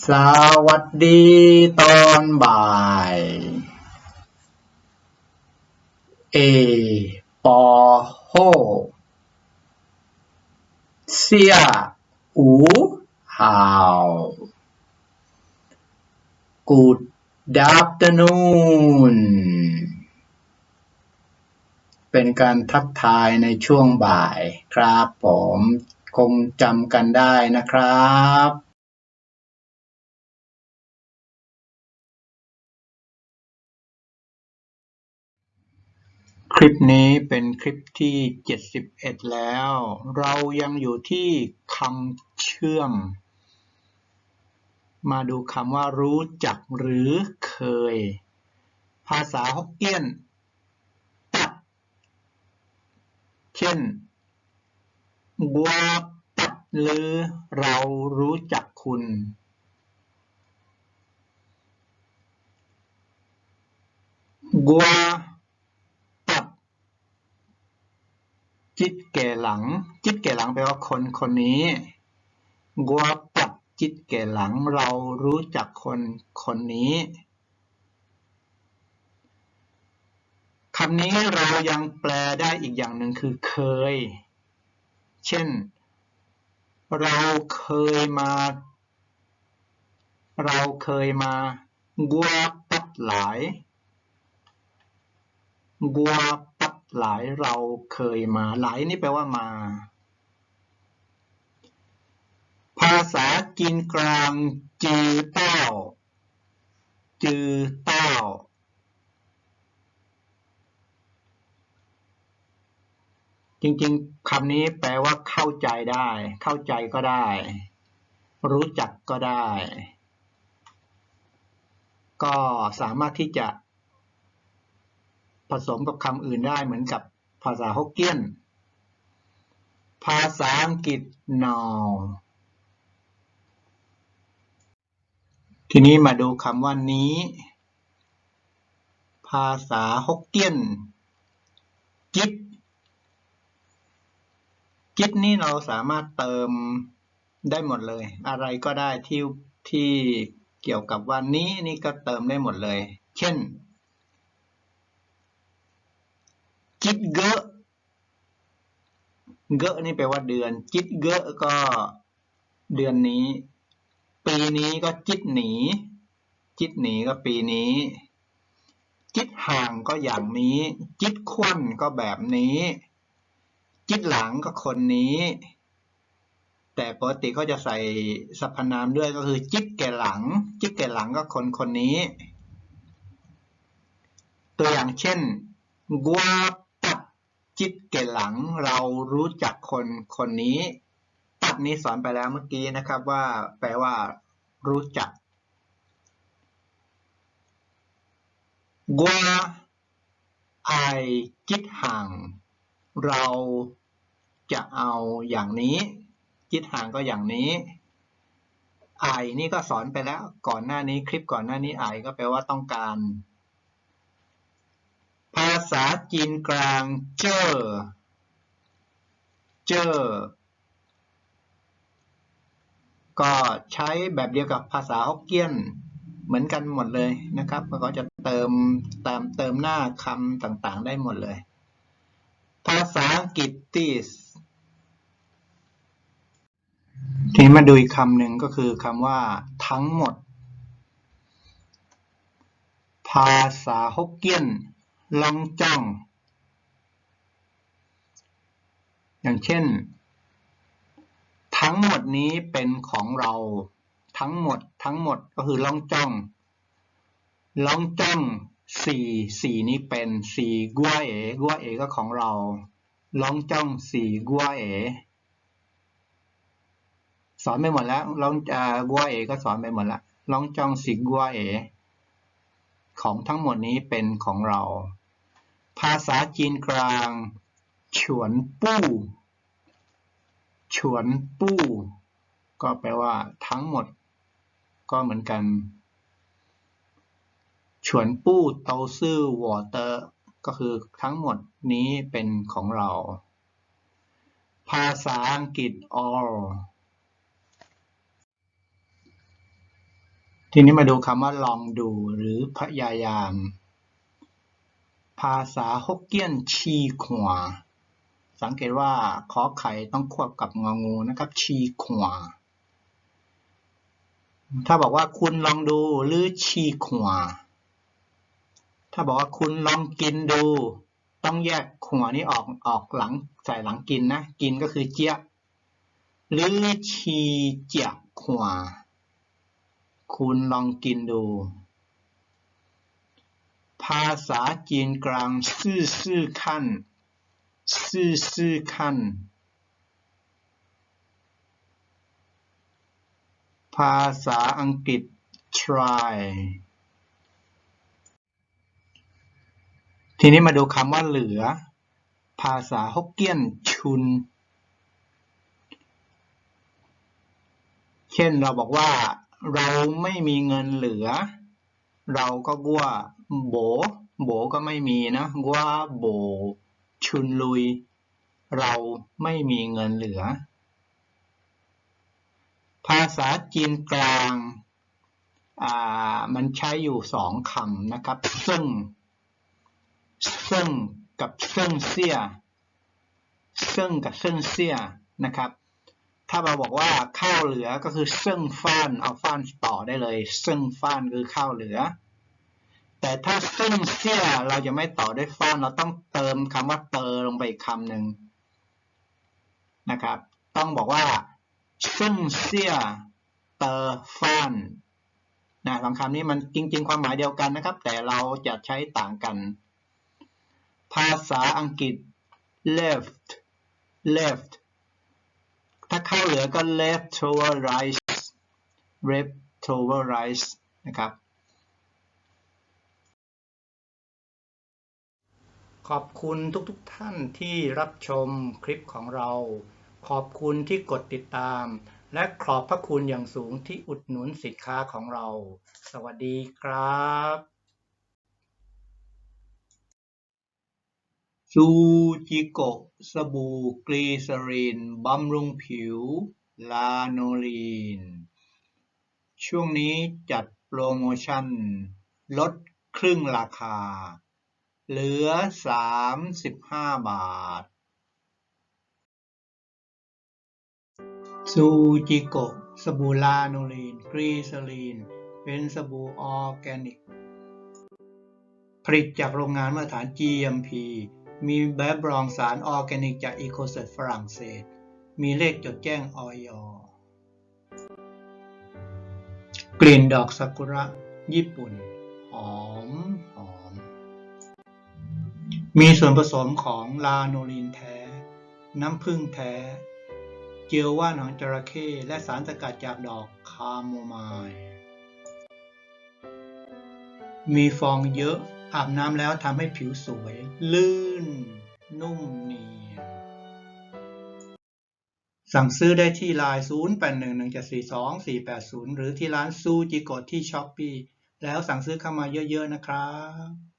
สวัสดีตอนบ่าย เอ ปอโฮเสีย อูฮาว Good afternoon เป็นการทักทายในช่วงบ่ายครับผม คงจำกันได้นะครับ คลิปนี้เป็นคลิปที่ 71 แล้ว เรายังอยู่ที่คำเชื่อม มาดูคำว่ารู้จักหรือเคย ภาษาฮกเกี้ยนตัดเช่นบัวตัดหรือเรารู้จักคุณกัวตัด จิตแก่หลัง จิตแก่หลังแปลว่าคนคนนี้กัวตัดจิตแก่หลังเรารู้จักคนคนนี้คำนี้เรายังแปลได้อีกอย่างหนึ่งคือเคย เช่น เราเคยมา เราเคยมากัวปัดหลายกัวปัด หลายเราเคยมาหลายนี่แปลว่ามา ภาษาจีนกลางจือเต้า จือเต้า จริงๆคำนี้แปลว่าเข้าใจได้ เข้าใจก็ได้ รู้จักก็ได้ ก็สามารถที่จะ ผสมกับคำอื่นได้เหมือนกับภาษาฮกเกี้ยน ภาษาอังกฤษ no ทีนี้มาดูคำว่านี้ ภาษาฮกเกี้ยน จิต จิตนี่เราสามารถเติมได้หมดเลย อะไรก็ได้ที่ที่เกี่ยวกับวันนี้นี่ก็เติมได้หมดเลย เช่น จิตเกอะเกอะนี่แปลว่าเดือน จิตเกอะก็เดือนนี้ ปีนี้ก็จิตหนี จิตหนีก็ปีนี้ จิตห่างก็อย่างนี้ จิตควันก็แบบนี้ จิตหลังก็คนนี้ แต่ปกติเขาจะใส่สรรพนามด้วยก็คือ จิตแก่หลัง จิตแก่หลังก็คนคนนี้ ตัวอย่างเช่นกวตัด จิตแก่หลังเรารู้จักคนคนนี้ตัดนี้สอนไปแล้วเมื่อกี้นะครับว่าแปลว่า รู้จักกัวไอจิตห่าง เราจะเอาอย่างนี้จิตห่างก็อย่างนี้ไอนี่ก็สอนไปแล้ว ก่อนหน้านี้คลิปก่อนหน้านี้ไอก็แปลว่าต้องการ ภาษาจีนกลาง เจอเจอก็ใช้แบบเดียวกับภาษาฮกเกี้ยน เหมือนกันหมดเลยนะครับก็จะเติมตามเติมหน้าคำต่างๆได้หมดเลย ภาษาอังกฤษ this ทีนี้มาดูอีกคำหนึ่งก็คือคำว่า ทั้งหมด ภาษาฮกเกี้ยน ลองจังอย่างเช่น ทั้งหมดนี้เป็นของเรา ทั้งหมด ทั้งหมดก็คือลองจ้องลองจ้องสี่สี่นี้เป็นสี่กัวเอกัวเอก็ของเราลองจ้องสี่กัวเอสอนไปหมดแล้วลองอ่ากัวเอก็สอนไปหมดแล้วลองจ้องสี่กัวเอของทั้งหมดนี้เป็นของเรา ภาษาจีนกลาง ฉวนปู้ ฉวนปู้ ก็แปลว่าทั้งหมด ก็เหมือนกัน ฉวนปู้เตาซื่อวอเตอร์ ก็คือทั้งหมดนี้เป็นของเรา ภาษาอังกฤษ all ทีนี้มาดูคำว่าลองดูหรือพยายาม ภาษาฮกเกี้ยนชีขวาสังเกตว่าขอไข่ต้องควบกับงองูนะครับ ชีขวาถ้าบอกว่าคุณลองดูหรือชีขวาถ้าบอกว่าคุณลองกินดู ต้องแยกขวานี้ออกออกหลังใส่หลังกินนะ กินก็คือเจี๊ยหรือชีเจี๊ยขวาคุณลองกินดู ภาษาจีนกลางซื่อซื่อขั้นซื่อซื่อขั้น ภาษาอังกฤษ try ทีนี้มาดูคำว่าเหลือ ภาษาฮกเกี้ยนชุน เช่นเราบอกว่า เราไม่มีเงินเหลือ เราก็กัว โบ โบก็ไม่มีนะกัวโบ ชุนลุย เราไม่มีเงินเหลือ ภาษาจีนกลางามันใช้อยู่สองคำนะครับ ซึ่ง ซึ่งกับซึ่งเสีย ซึ่งกับซึ่งเสียนะครับ ถ้าเราบอกว่าข้าวเหลือก็คือซึ่งฟ้าน เอาฟ้านต่อได้เลย ซึ่งฟ้านคือข้าวเหลือ แต่ถ้าซึ่งเสี้ยเราจะไม่ต่อด้วยฟ้านเราต้องเติมคำว่าเตอลงไปอีกคำหนึ่งนะครับ ต้องบอกว่าซึ่งเสี้ยเตอฟ้านนะสองคำนี้มันจริง ๆ ความหมายเดียวกันนะครับ แต่เราจะใช้ต่างกัน ภาษาอังกฤษ left left ถ้าเข้าเหลือก็ leftover rice leftover rice นะครับ ขอบคุณทุกๆทท่านที่รับชมคลิปของเรา ขอบคุณที่กดติดตาม และขอบพระคุณอย่างสูงที่อุดหนุนสินค้าของเรา สวัสดีครับซูจิโกะสบู่กลีเซอรินบำรุงผิว ลาโนลีน ช่วงนี้จัดโปรโมชั่น ลดครึ่งราคา เหลือ35บาท ซูจิโกะ สบู่ลาโนลีน กรีเซอรีน เป็นสบู่ออร์แกนิก ผลิตจากโรงงานมาตรฐาน GMP มีแบบรองสารออร์แกนิกจากอีโคเซตฝรั่งเศส มีเลขจดแจ้งออยกลิ่นดอกซากุระ ญี่ปุ่น หอม มีส่วนผสมของลาโนลินแท้ น้ำผึ้งแท้ เจียวว่านหางจระเข้และสารสกัดจากดอกคาโมไมล์มีฟองเยอะอาบน้ำแล้วทำให้ผิวสวย ลื่น นุ่มเนียนสั่งซื้อได้ที่ไลน์0811742480 หรือที่ร้านซูจิโกะที่ช้อปปีแล้วสั่งซื้อเข้ามาเยอะๆนะครับ